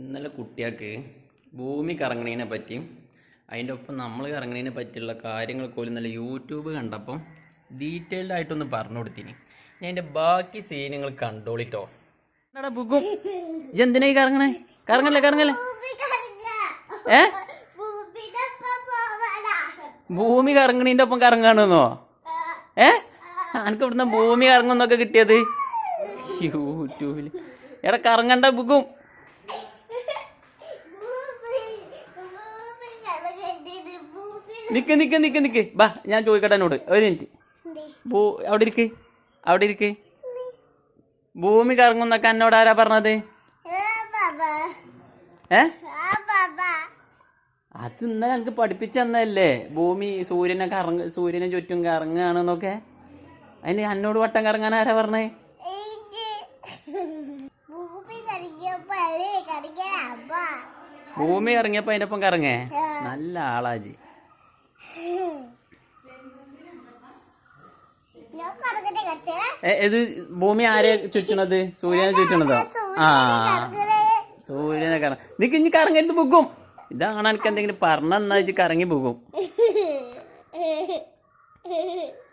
ഇന്നലെ കുട്ടികൾക്ക് ഭൂമി കറങ്ങണതിനെ പറ്റിയും അതിന്റെ ഒപ്പം നമ്മൾ കറങ്ങണതിനെ പറ്റിയുള്ള കാര്യങ്ങൾ പോലും നല്ല യൂട്യൂബ് കണ്ടപ്പം ഡീറ്റെയിൽഡ് ആയിട്ടൊന്ന് പറഞ്ഞു കൊടുത്തിന്. ഞാൻ അതിന്റെ ബാക്കി സീനുകൾ കണ്ടോളിട്ടോ. എന്നാടാ ബുക്കും ഇതെന്തിനാ ഈ കറങ്ങണേ? കറങ്ങല്ലേ കറങ്ങല്ലേ? ഏ? ഭൂമി കറങ്ങണീന്റെ ഒപ്പം കറങ്ങാണെന്നോ? ഏ? എനിക്ക് ഇവിടുന്ന് ഭൂമി കറങ്ങുന്നൊക്കെ കിട്ടിയത്? യൂട്യൂബിൽ എടാ കറങ്ങണ്ട ബുക്കും നിക്ക് നിക്ക് നിക്ക് നിക്ക്. ബാ ഞാൻ ചോദിക്കട്ടെ എന്നോട് ഒരു മിനിറ്റ്. ഭൂ അവിടെ ഇരിക്ക്. അവിടെ ഇരിക്ക്. ഭൂമി കറങ്ങുന്നൊക്കെ എന്നോട് ആരാ പറഞ്ഞത്? ഏ? അത് ഇന്നലെ എനിക്ക് പഠിപ്പിച്ചെന്നല്ലേ ഭൂമി സൂര്യനെ കറങ്ങ സൂര്യനെ ചുറ്റും കറങ്ങുകയാണെന്നൊക്കെ. അതിന് എന്നോട് വട്ടം കറങ്ങാൻ ആരാ പറഞ്ഞേ? ഭൂമി ഇറങ്ങിയപ്പോ അതിന്റെ ഒപ്പം കറങ്ങേ? നല്ല ആളാജി ഇത് ഭൂമി ആരെ ചുറ്റണത്? സൂര്യനെ ചുറ്റണതോ? ആ. സൂര്യനെ കറങ്ങ നിക്ക് ഇനി കറങ്ങരുത് പോകും ഇതാണ് എനിക്ക് എന്തെങ്കിലും പറഞ്ഞെന്നാ വെച്ച് കറങ്ങി പോകും